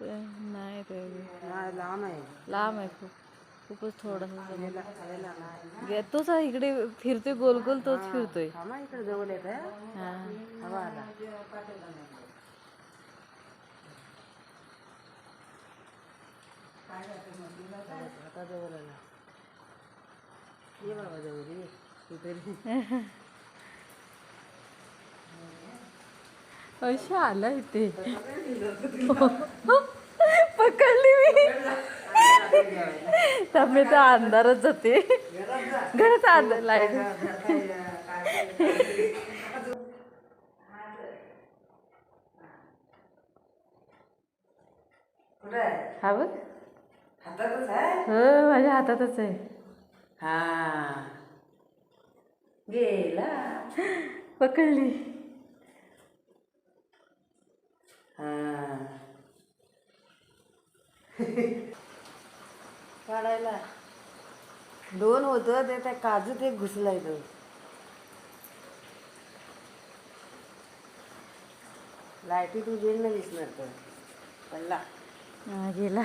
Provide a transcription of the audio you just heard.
नाही लांब लांब आहे खूप खूपच थोडासा तोच इकडे फिरतोय गोल गोल तोच फिरतोय जवळ येत अशा आला इथे. पकडली मी. त्यामुळे तर अंधारच जाते. घरात अंधार लाइट. हा बघ. हो माझ्या हातातच आहे. हा. गेला. पकडली. काढायला. दोन होतं ते त्या काजूत एक घुसलाय तो तू गेल ना दिसणार तर. पडला. हा, गेला.